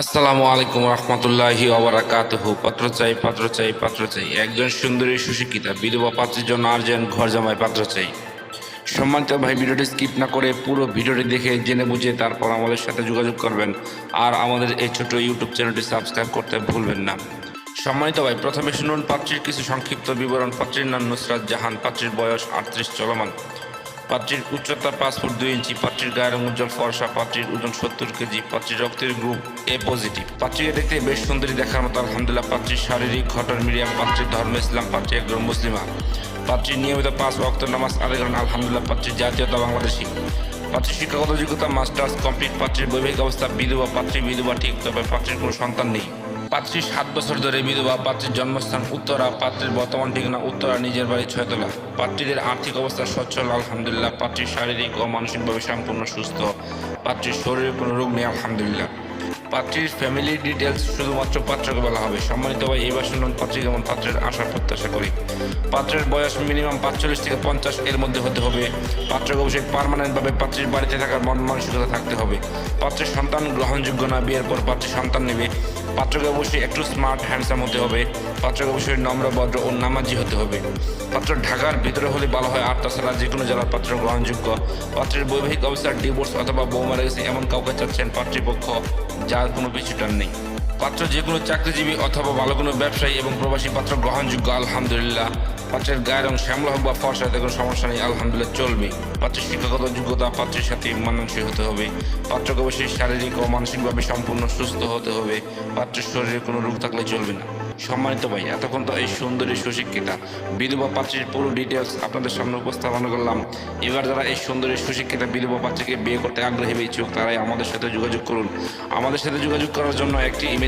আসসালামু আলাইকুম রহমতুল্লাহি ওবরাকাতুহু পাত্র চাই পাত্র চাই পাত্র চাই। একজন সুন্দরী সুশিক্ষিতা, বিধবা পাত্রের জন্য আর্জেন ঘর জামাই, পাত্র চাই। সম্মানিত ভাই, ভিডিওটি স্কিপ না করে পুরো ভিডিওটি দেখে জেনে বুঝে তারপর আমাদের সাথে যোগাযোগ করবেন। আর আমাদের এই ছোট ইউটিউব চ্যানেলটি সাবস্ক্রাইব করতে ভুলবেন না। সম্মানিত ভাই, প্রথমে শুনুন পাত্রীর কিছু সংক্ষিপ্ত বিবরণ। পাত্রীর নাম নুসরাত জাহান, পাত্রীর বয়স আটত্রিশ, চলমান। পাত্রীর উচ্চতা পাঁচ ফুট দুই ইঞ্চি, পাত্রীর গায়ের রং উজ্জ্বল ফর্সা, পাত্রীর ওজন সত্তর কেজি, পাত্রীর রক্তের গ্রুপ এ পজিটিভ পাত্রীকে দেখতে বেশ সুন্দরী দেখার মতো, আলহামদুলিল্লাহ, পাত্রীর শারীরিক ঘটন মিডিয়াম, পাত্রীর ধর্ম ইসলাম, পাত্রী একজন মুসলিমা। পাত্রীর নিয়মিত পাঁচ ওয়াক্ত নামাজ আদায় করেন, আলহামদুলিল্লাহ পাত্রীর জাতীয়তা বাংলাদেশি। পাত্রীর শিক্ষাগত যোগ্যতা, মাস্টার্স কমপ্লিট, পাত্রীর বৈবাহিক অবস্থা বিধবা, পাত্রী বিধবা ঠিক, তবে পাত্রীর কোনো সন্তান নেই। পাত্রী সাত বছর ধরে বিধবা, পাত্রীর জন্মস্থান উত্তরা, পাত্রীর বর্তমান ঠিকানা উত্তরা, নিজের বাড়ি ছয়তলা। পাত্রীদের আর্থিক অবস্থা সচ্ছল, আলহামদুলিল্লাহ। পাত্রীর শারীরিক ও মানসিকভাবে সম্পূর্ণ সুস্থ। পাত্রীর শরীরে কোনো রোগ নেই, আলহামদুলিল্লাহ। পাত্রীর ফ্যামিলি ডিটেলস শুধুমাত্র পাত্রকে বলা হবে। সম্মানিত ভাই, এই শুনুন পাত্রী কেমন পাত্রের আশার প্রত্যাশা করি। পাত্রের বয়স মিনিমাম পাঁচচল্লিশ থেকে পঞ্চাশ, এর মধ্যে হতে হবে। পাত্রকে অবশ্যই পারমানেন্টভাবে পাত্রীর বাড়িতে থাকার মন মানসিকতা থাকতে হবে। পাত্রের সন্তান গ্রহণযোগ্য না, বিয়ের পর পাত্রের সন্তান নেবে। পাত্রকে অবশ্যই একটু স্মার্ট হ্যান্ডসাম হতে হবে। পাত্রকে অবশ্যই নম্র, ভদ্র ও নামাজি হতে হবে। পাত্র ঢাকার ভিতরে হলে ভালো হয় আর তাছাড়া যে কোনো জেলার পাত্র গ্রহণযোগ্য। পাত্রের বৈবাহিক অবস্থার ডিভোর্স অথবা বউ মারা গেছে এমন কাউকে চাচ্ছেন পাত্রীপক্ষ, যার কোনো পিছুটান নেই। পাত্র যে কোনো চাকরিজীবী অথবা ভালো কোনো ব্যবসায়ী এবং প্রবাসী পাত্র গ্রহণযোগ্য, আলহামদুলিল্লাহ। পাত্রের গায়ের রং শ্যামলা হোক বা ফর্সা কোনো সমস্যা নেই, আলহামদুলিল্লাহ চলবে। পাত্রের শিক্ষাগত যোগ্যতা পাত্রের সাথে মানানসই হতে হবে। পাত্রকে অবশ্যই শারীরিক ও মানসিকভাবে সম্পূর্ণ সুস্থ হতে হবে। পাত্রের শরীরে কোনো রোগ থাকলে চলবে না। সম্মানিত ভাই, এতক্ষণ তো এই সুন্দরী সুশিক্ষিতা। বিধবা পাত্রীর পুরো ডিটেলস আপনাদের সামনে উপস্থাপন করলাম। এবার যারা এই সুন্দরী সুশিক্ষিতা বিধবা পাত্রীকে বিয়ে করতে আগ্রহী ইচ্ছুক, তারাই আমাদের সাথে যোগাযোগ করুন। আমাদের সাথে যোগাযোগ করার জন্য একটি